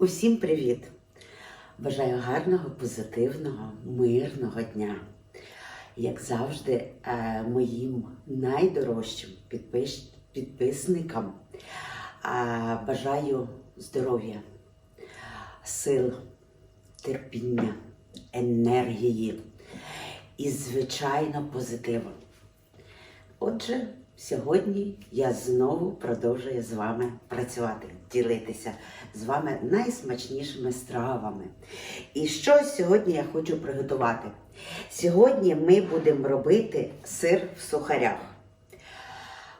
Усім привіт! Бажаю гарного, позитивного, мирного дня. Як завжди, е, моїм найдорожчим підпис- підписникам е, бажаю здоров'я, сил, терпіння, енергії і, звичайно, позитиву. Отже, сьогодні я знову продовжую з вами працювати, ділитися з вами найсмачнішими стравами. І що сьогодні я хочу приготувати? Сьогодні ми будемо робити сир в сухарях.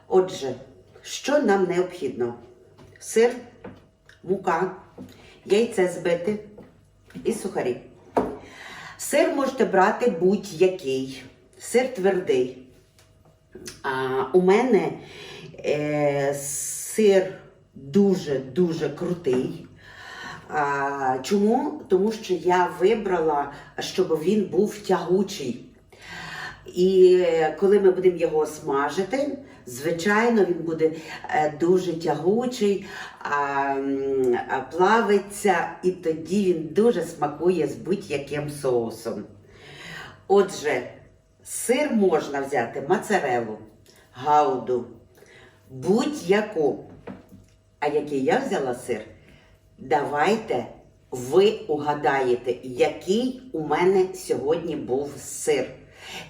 Отже, що нам необхідно? Сир, мука, яйце збите і сухарі. Сир можете брати будь-який. Сир твердий. А, у мене е, сир дуже-дуже крутий. А, чому? Тому що я вибрала, щоб він був тягучий. І е, коли ми будемо його смажити, звичайно, він буде е, дуже тягучий, плавиться, і тоді він дуже смакує з будь-яким соусом. Отже, сир можна взяти моцарелу, гауду, будь-яку. А який я взяла сир? Давайте ви угадаєте, який у мене сьогодні був сир.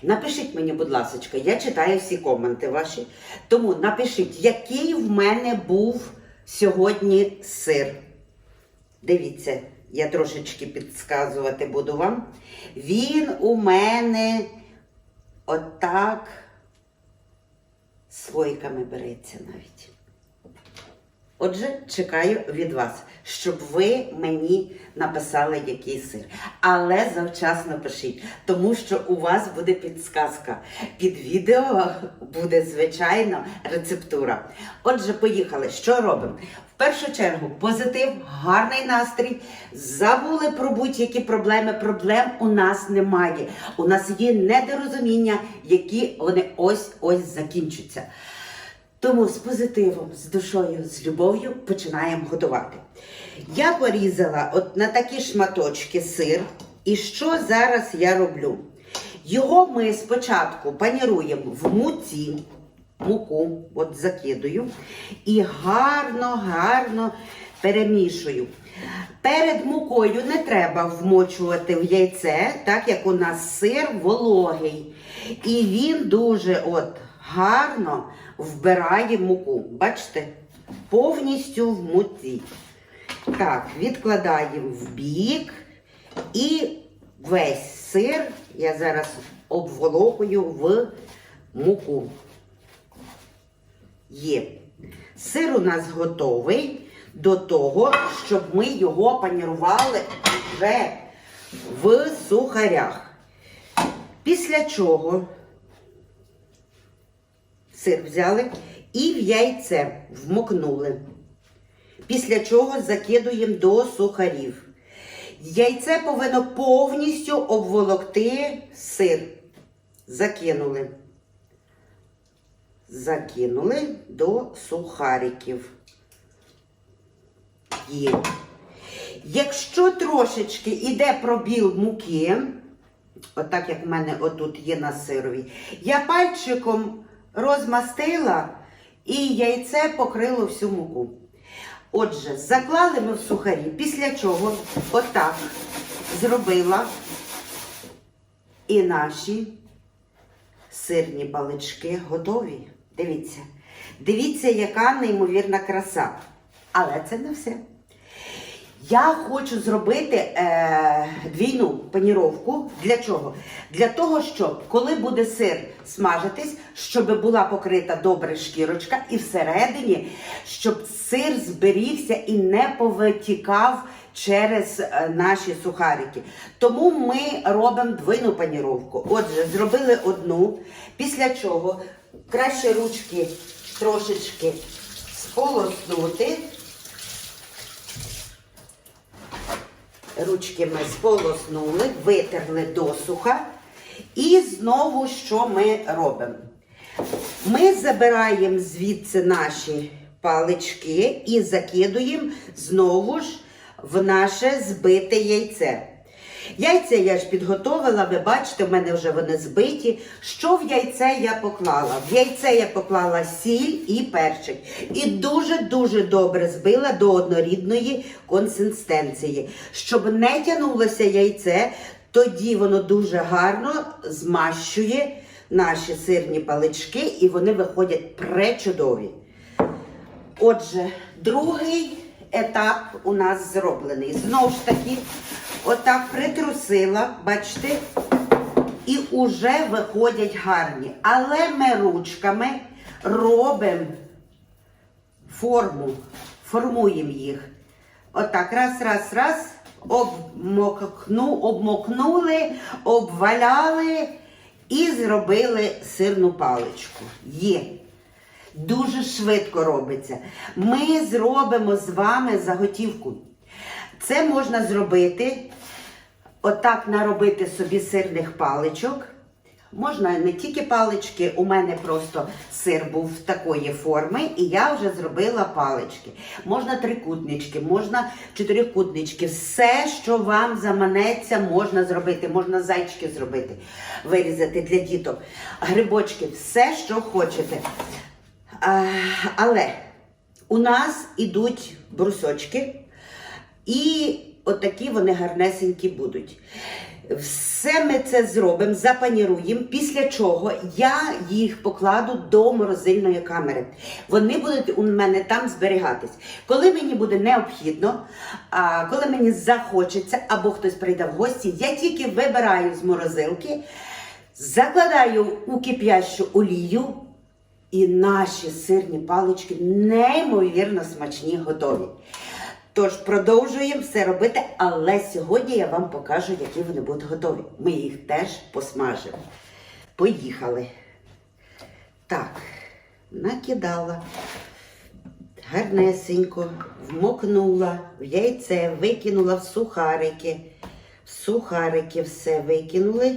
Напишіть мені, будь ласка, я читаю всі коменти ваші. Тому напишіть, який в мене був сьогодні сир. Дивіться, я трошечки підсказувати буду вам. Він у мене отак слойками береться навіть. Отже, чекаю від вас, щоб ви мені написали який сир. Але завчасно пишіть, тому що у вас буде підсказка. Під відео буде, звичайно, рецептура. Отже, поїхали. Що робимо? В першу чергу позитив, гарний настрій. Забули про будь-які проблеми. Проблем у нас немає. У нас є недорозуміння, які вони ось-ось закінчаться. Тому з позитивом, з душою, з любов'ю починаємо готувати. Я порізала от на такі шматочки сир. І що зараз я роблю? Його ми спочатку паніруємо в муці, муку, от закидую, і гарно, гарно перемішую. Перед мукою не треба вмочувати в яйце, так як у нас сир вологий. І він дуже от гарно вбирає муку. Бачите? Повністю в муці. Так, відкладаємо в бік. І весь сир я зараз обволокую в муку. Є. Сир у нас готовий до того, щоб ми його панірували вже в сухарях. Після чого сир взяли і в яйце вмокнули. Після чого закидуємо до сухарів. Яйце повинно повністю обволокти сир. Закинули. Закинули до сухариків. Є. Якщо трошечки йде пробіл муки, отак як в мене отут є на сирові, я пальчиком розмастила і яйце покрило всю муку. Отже, заклали ми в сухарі, після чого отак зробила і наші сирні балички готові. Дивіться. Дивіться, яка неймовірна краса. Але це не все. Я хочу зробити е, двійну паніровку. Для чого? Для того, щоб коли буде сир смажитись, щоб була покрита добре шкірочка, і всередині, щоб сир зберігся і не повитікав через е, наші сухарики. Тому ми робимо двойну паніровку. Отже, зробили одну, після чого краще ручки трошечки сполоснути. Ручки ми сполоснули, витерли досуха. І знову що ми робимо? Ми забираємо звідси наші палички і закидуємо знову ж в наше збите яйце. Яйця я ж підготовила, ви бачите, в мене вже вони збиті. Що в яйце я поклала? В яйце я поклала сіль і перчик. І дуже-дуже добре збила до однорідної консистенції. Щоб не тягнулося яйце, тоді воно дуже гарно змащує наші сирні палички, і вони виходять пречудові. Отже, другий етап у нас зроблений. Знову ж таки, отак притрусила, бачите, і уже виходять гарні. Але ми ручками робимо форму, формуємо їх. Отак, раз, раз, раз, обмокну, обмокнули, обваляли і зробили сирну паличку. Є. Дуже швидко робиться. Ми зробимо з вами заготівку. Це можна зробити, отак наробити собі сирних паличок. Можна не тільки палички, у мене просто сир був такої форми, і я вже зробила палички. Можна трикутнички, можна чотирикутнички. Все, що вам заманеться, можна зробити. Можна зайчики зробити, вирізати для діток. Грибочки, все, що хочете. А, але у нас ідуть брусочки, і отакі вони гарнесенькі будуть. Все ми це зробимо, запаніруємо, після чого я їх покладу до морозильної камери. Вони будуть у мене там зберігатись. Коли мені буде необхідно, коли мені захочеться, або хтось прийде в гості, я тільки вибираю з морозилки, закладаю у кип'ящу олію. І наші сирні палички неймовірно смачні готові. Тож продовжуємо все робити, але сьогодні я вам покажу, які вони будуть готові. Ми їх теж посмажимо. Поїхали. Так, накидала, гарнесенько, вмокнула в яйце, викинула в сухарики. В сухарики все викинули.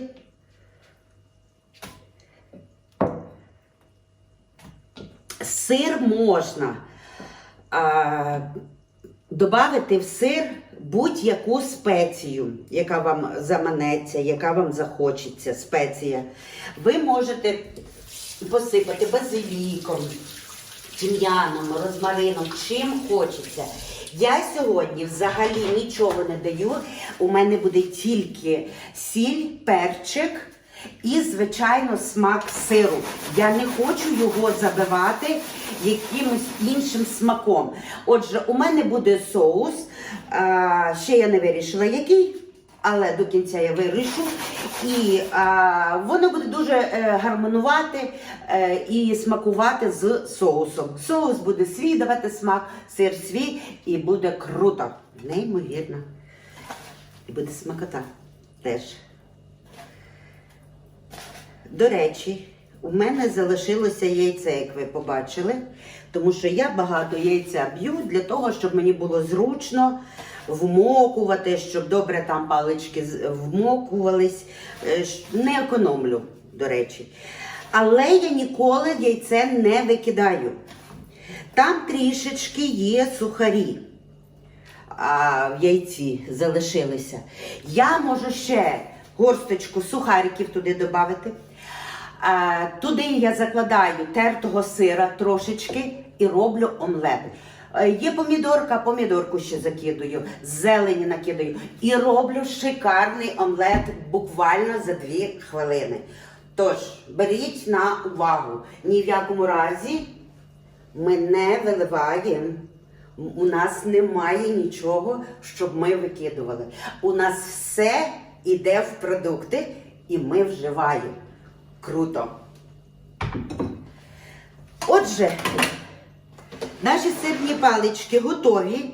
Сир можна а, додати в сир будь-яку спецію, яка вам заманеться, яка вам захочеться, спеція. Ви можете посипати базиліком, тим'яном, розмарином, чим хочеться. Я сьогодні взагалі нічого не даю. У мене буде тільки сіль, перчик і, звичайно, смак сиру. Я не хочу його забивати якимось іншим смаком. Отже, у мене буде соус. Ще я не вирішила, який. Але до кінця я вирішу. І воно буде дуже е, гармонувати е, і смакувати з соусом. Соус буде свій давати смак, сир свій, і буде круто. Неймовірно. І буде смакота теж. До речі, у мене залишилося яйце, як ви побачили, тому що я багато яйця б'ю для того, щоб мені було зручно вмокувати, щоб добре там палички вмокувались. Е, Не економлю, до речі. Але я ніколи яйце не викидаю. Там трішечки є сухарі а, в яйці залишилися. Я можу ще горсточку сухариків туди додати. Туди я закладаю тертого сира трошечки і роблю омлет. Е, Є помідорка, помідорку ще закидаю, зелені накидаю. І роблю шикарний омлет буквально за дві хвилини. Тож, беріть на увагу, ні в якому разі ми не виливаємо. У нас немає нічого, щоб ми викидували. У нас все йде в продукти, і ми вживаємо. Круто. Отже, наші сирні палички готові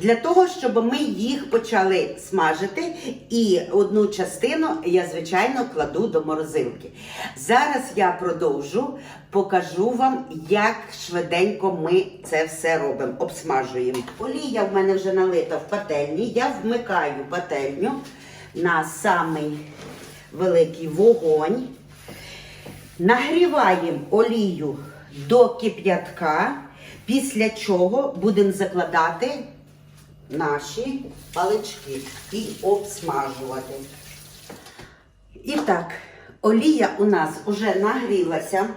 для того, щоб ми їх почали смажити. І одну частину я, звичайно, кладу до морозилки. Зараз я продовжу, покажу вам, як швиденько ми це все робимо, обсмажуємо. Олія в мене вже налита в пательні. Я вмикаю пательню на самий великий вогонь. Нагріваємо олію до кип'ятка, після чого будемо закладати наші палички і обсмажувати. І так, олія у нас вже нагрілася.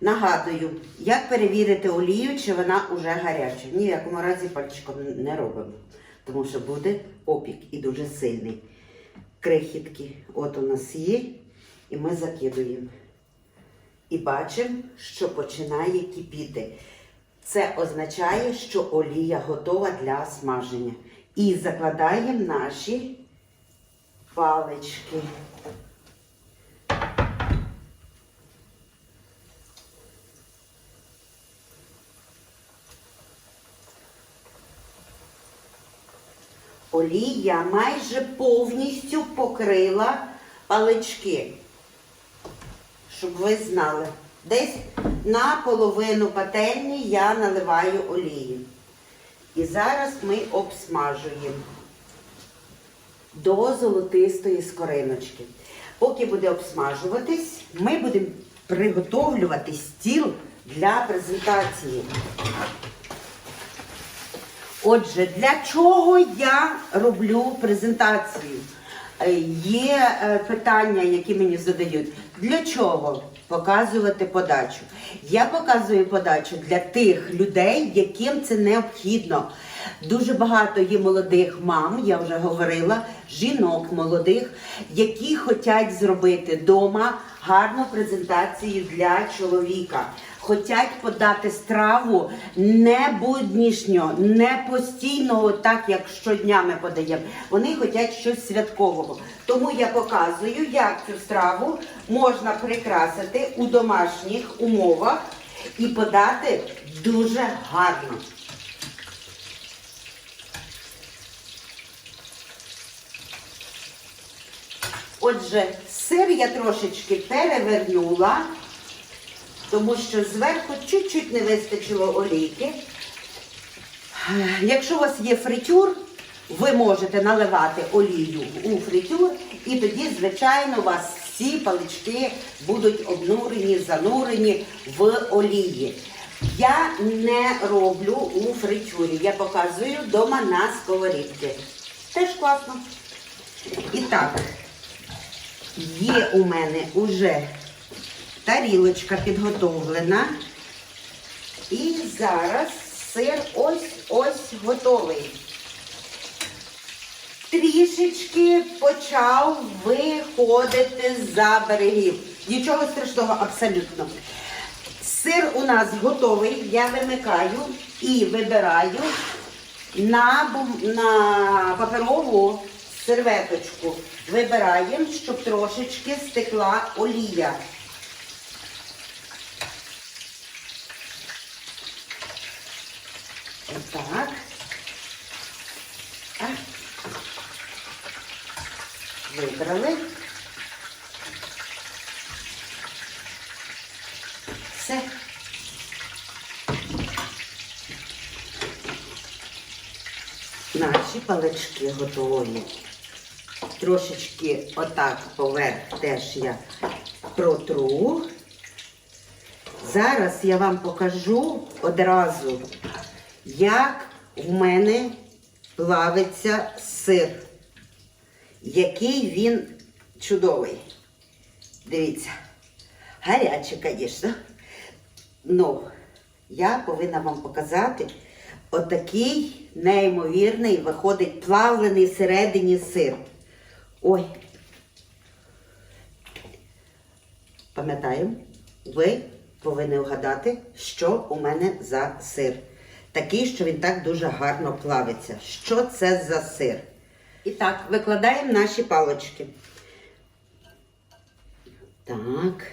Нагадую, як перевірити олію, чи вона вже гаряча. Ні в якому разі пальчиком не робимо, тому що буде опік і дуже сильний. Крихітки от у нас є, і ми закидуємо. І бачимо, що починає кипіти. Це означає, що олія готова для смаження. І закладаємо наші палички. Олія майже повністю покрила палички. Щоб ви знали. Десь на половину пательні я наливаю олії. І зараз ми обсмажуємо до золотистої скориночки. Поки буде обсмажуватись, ми будемо приготовлювати стіл для презентації. Отже, для чого я роблю презентацію? Е, Є е, питання, які мені задають. Для чого показувати подачу? Я показую подачу для тих людей, яким це необхідно. Дуже багато є молодих мам, я вже говорила, жінок молодих, які хочуть зробити вдома гарну презентацію для чоловіка. Хотять подати страву не буднішньо, не постійно, так як щодня ми подаємо. Вони хочуть щось святкового. Тому я показую, як цю страву можна прикрасити у домашніх умовах і подати дуже гарно. Отже, сир я трошечки перевернула тому що зверху чуть-чуть не вистачило олійки. Якщо у вас є фритюр, ви можете наливати олію у фритюр, і тоді, звичайно, у вас всі палички будуть обнурені, занурені в олії. Я не роблю у фритюрі, я показую вдома на сковорідці. Теж класно. І так, є у мене уже тарілочка підготовлена. І зараз сир ось-ось готовий. Трішечки почав виходити за берегів. Нічого страшного абсолютно. Сир у нас готовий, я вимикаю і вибираю на, на паперову серветочку. Вибираємо, щоб трошечки стекла олія. Отак. А. Вибрали. Все. Наші палички готові. Трошечки отак поверх теж я протру. Зараз я вам покажу одразу, як в мене плавиться сир. Який він чудовий. Дивіться, гарячий, звісно. Ну, я повинна вам показати отакий неймовірний виходить плавлений всередині сир. Ой. Пам'ятаємо, ви повинні вгадати, що у мене за сир. Такий, що він так дуже гарно плавиться. Що це за сир? І так, викладаємо наші палочки. Так.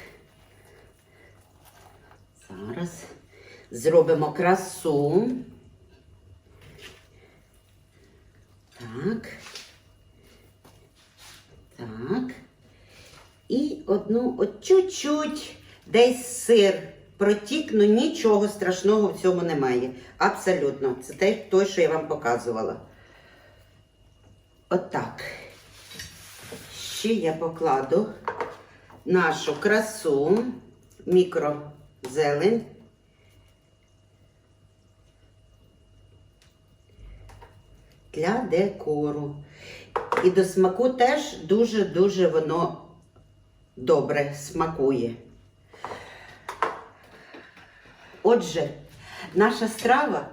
Зараз зробимо красу. Так. Так. І одну от чуть-чуть десь сир протік, ну нічого страшного в цьому немає. Абсолютно. Це те, той, що я вам показувала. Отак. Ще я покладу нашу красу, мікрозелень. для декору. І до смаку теж дуже-дуже воно добре смакує. Отже, наша страва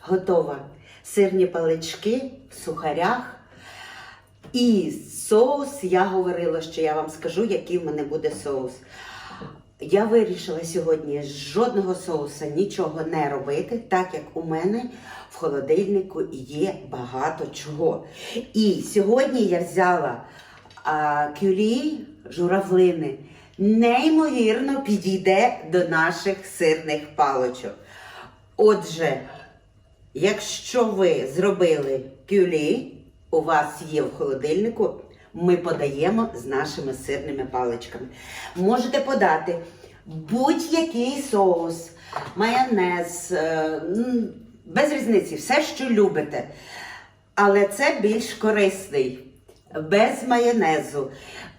готова. Сирні палички в сухарях. І соус, я говорила, що я вам скажу, який в мене буде соус. Я вирішила сьогодні з жодного соуса нічого не робити, так як у мене в холодильнику є багато чого. І сьогодні я взяла а, кюлі журавлини. Неймовірно підійде до наших сирних паличок. Отже, Якщо ви зробили кюлі, у вас є в холодильнику, ми подаємо з нашими сирними паличками. Можете подати будь-який соус, майонез, е, без різниці, все, що любите. Але це більш корисний, без майонезу.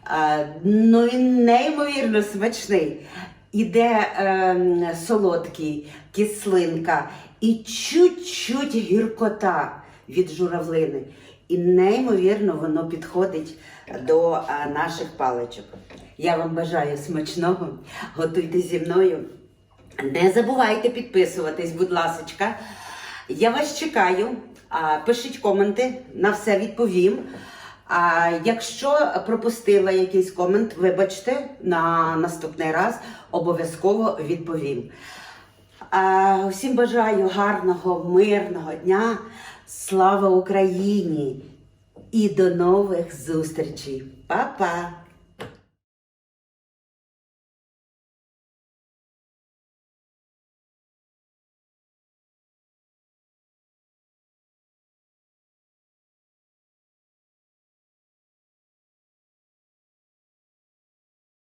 А, ну і неймовірно смачний. Іде ем, солодкий, кислинка і чуть-чуть гіркота від журавлини. І неймовірно воно підходить до а, наших паличок. Я вам бажаю смачного. Готуйте зі мною. Не забувайте підписуватись, будь ласочка. Я вас чекаю. А, Пишіть коменти, на все відповім. А якщо пропустила якийсь комент, вибачте, на наступний раз обов'язково відповім. А, Всім бажаю гарного, мирного дня. Слава Україні! І до нових зустрічей. Па-па!